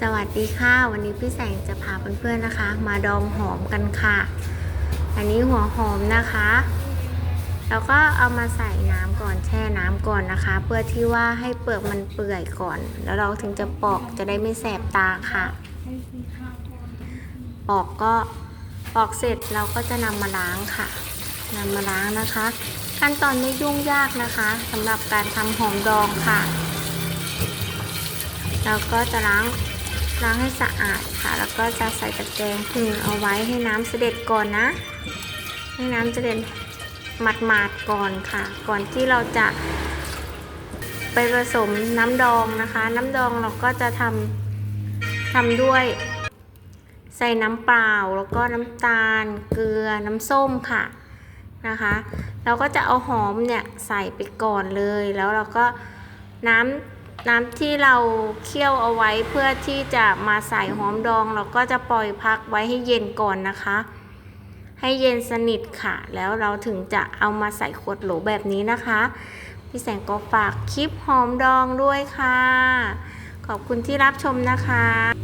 สวัสดีค่ะ วันนี้พี่แสงจะพาเพื่อนๆนะคะ มาดองหอมกันค่ะ อันนี้หัวหอมนะคะ แล้วก็เอามาใส่น้ำก่อนแช่น้ำก่อนนะคะ เพื่อที่ว่าให้เปลือกมันเปื่อยก่อน แล้วเราถึงจะปอกจะได้ไม่แสบตาค่ะ ปอกก็ปอกเสร็จเราก็จะนำมาล้างค่ะนำมาล้างนะคะ ขั้นตอนไม่ยุ่งยากนะคะสำหรับการทำหอมดองค่ะ เราก็จะล้าง ล้างให้สะอาดค่ะ แล้วก็จะใส่ตะแกรงพึ่งเอาไว้ให้น้ำเสด็จก่อนนะ ให้น้ำเสด็จหมาดๆก่อนค่ะ ก่อนที่เราจะไปผสมน้ำดองนะคะ น้ำดองเราก็จะทำทำด้วย ใส่น้ำเปล่าแล้วก็น้ำตาล เกลือน้ำส้มค่ะนะคะ เราก็จะเอาหอมเนี่ยใส่ไปก่อนเลย แล้วเราก็น้ำ น้ำที่เราเคี่ยวเอาไว้เพื่อที่จะมาใส่หอมดอง เราก็จะปล่อยพักไว้ให้เย็นก่อนนะคะ ให้เย็นสนิทค่ะ แล้วเราถึงจะเอามาใส่ขวดโหลแบบนี้นะคะ พี่แสงก็ฝากคลิปหอมดองด้วยค่ะ ขอบคุณที่รับชมนะคะ